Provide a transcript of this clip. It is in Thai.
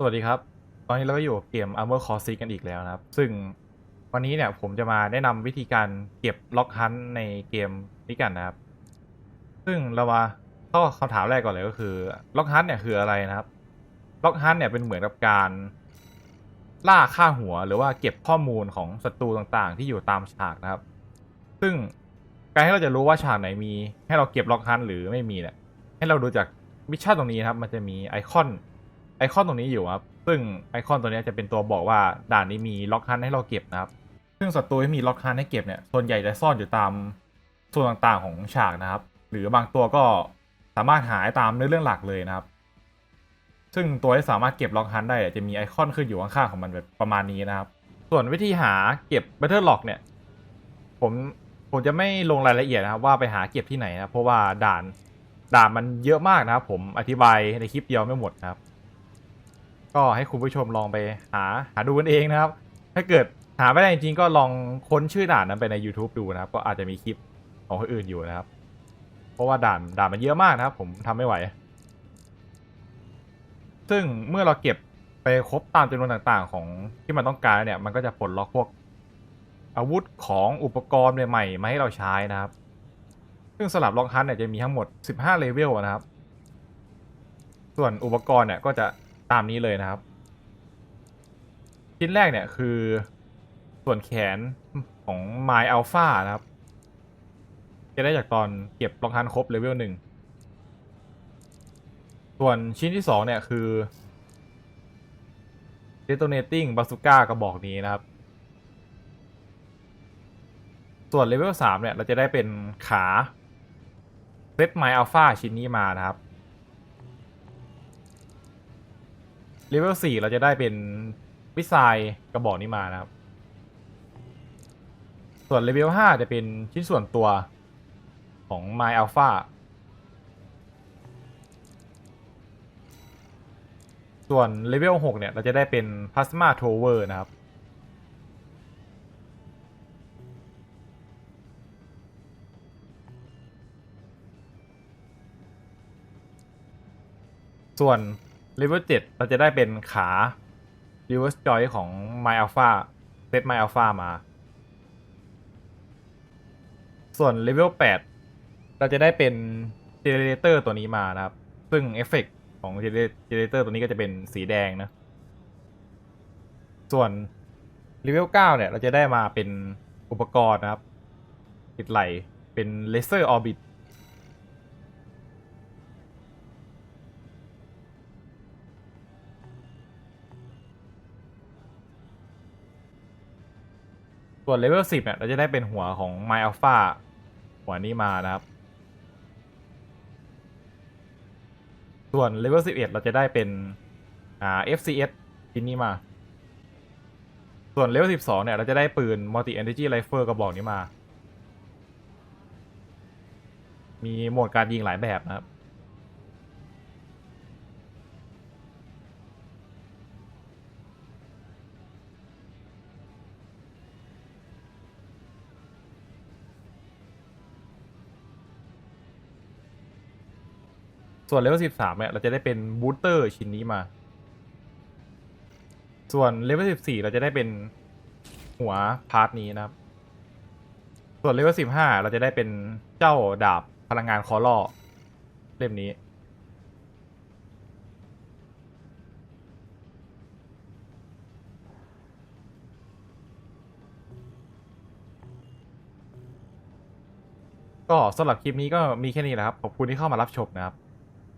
สวัสดีครับ ตอนนี้เราก็อยู่เกม Armor Core 6กันอีกแล้วนะครับ ซึ่งวันนี้เนี่ยผมจะมาแนะนำวิธีการเก็บล็อกฮันในเกมนี้กันนะครับ ซึ่งเรามาข้าคำถามแรกก่อนเลยก็คือล็อกฮันเนี่ยคืออะไรนะครับ ล็อกฮันเนี่ยเป็นเหมือนกับการล่าฆ่าหัวหรือว่าเก็บข้อมูลของศัตรูต่างๆ ที่อยู่ตามฉากนะครับ ซึ่งการให้เราจะรู้ว่าฉากไหนมี ให้เราเก็บล็อกฮันหรือไม่มีเนี่ยให้เราดูจากมิชชั่นตรงนี้นะครับ มันจะมีไอคอน ไอคอนตรงนี้อยู่ครับ ซึ่งไอคอนตัวนี้จะเป็นตัวบอกว่าด่านนี้มีล็อกฮันให้เราเก็บนะครับ ซึ่งศัตรูที่มีล็อกฮันให้เก็บเนี่ย ส่วนใหญ่จะซ่อนอยู่ตามส่วนต่างๆของฉากนะครับ หรือบางตัวก็สามารถหาตามเนื้อเรื่องหลักเลยนะครับ ซึ่งตัวที่สามารถเก็บล็อกฮันได้จะมีไอคอนขึ้นอยู่ข้างๆของมันแบบประมาณนี้นะครับ ส่วนวิธีหาเก็บ Battle Lock เนี่ย ผมผมจะไม่ลงรายละเอียดนะครับว่าไปหาเก็บที่ไหนนะเพราะว่าด่านด่านมันเยอะมากนะครับ ผมอธิบายในคลิปเดียวไม่หมดนะครับ ก็ให้คุณผู้ชมลองไปหาหาดูกันเองนะครับ ถ้าเกิดหาไม่ได้จริงก็ลองค้นชื่อด่านนั้นไปใน YouTube ดูนะครับ ก็อาจจะมีคลิปของคนอื่นอยู่นะครับ เพราะว่าด่านด่านมันเยอะมากนะครับ ผมทำไม่ไหว ซึ่งเมื่อเราเก็บไปครบตามจำนวนต่างๆ ของที่มันต้องการเนี่ย มันก็จะปลดล็อกพวกอาวุธของอุปกรณ์ใหม่ๆมาให้เราใช้นะครับ ซึ่งสลับล็อกฮันเนี่ยจะมีทั้งหมด 15 เลเวลนะครับ ส่วนอุปกรณ์เนี่ยก็จะ ตามนี้เลยนะครับ ชิ้นแรกเนี่ยคือ ส่วนแขนของ My Alpha นะครับ จะได้จากตอนเก็บล็อกฮันครบเลเวลหนึ่งส่วนชิ้นที่2เนี่ยคือ Detonating Bazooka กระบอกนี้นะครับ ส่วนเลเวล3เนี่ย เราจะได้เป็นขาเซตไมล์อัลฟาชิ้นนี้มานะครับ เลเวล4เราจะได้เป็นวิสายกระบอกนี้มานะครับ ส่วนเลเวล5จะเป็นชิ้นส่วนตัวของ My Alpha ส่วนเลเวล6เนี่ย เราจะได้เป็น Plasma Tower นะครับ ส่วน เลเวล7เราจะได้เป็นขา reverse joy ของ My Alpha เซต My Alpha มา ส่วนเลเวล8เราจะได้เป็น generator ตัวนี้มานะครับ ซึ่งเอฟเฟกของ generator ตัวนี้ก็จะเป็นสีแดงนะ ส่วนเลเวล9เนี่ย เราจะได้มาเป็นอุปกรณ์นะครับ ติดไหลเป็น laser orbit ส่วนเลเวล10เนี่ยเราจะได้เป็นหัวของ My Alpha หัวนี้มานะครับ ส่วนเลเวล11 เราจะได้เป็นอ่า FCS ชิ้นนี้มา ส่วนเลเวล12 เนี่ย เราจะได้ปืน Multi Energy Rifle กระบอกนี้มา มีโหมดการยิงหลายแบบนะครับ ส่วนเลเวล13เนี่ยเราจะได้เป็นบูสเตอร์ชิ้นนี้มา ส่วนเลเวล14เราจะได้เป็นหัวพาร์ทนี้นะครับ ส่วนเลเวล15เราจะได้เป็นเจ้าดาบพลังงานคอล่อเล่มนี้ก็สำหรับคลิปนี้ก็มีแค่นี้แหละครับ ขอบคุณที่เข้ามารับชมนะครับ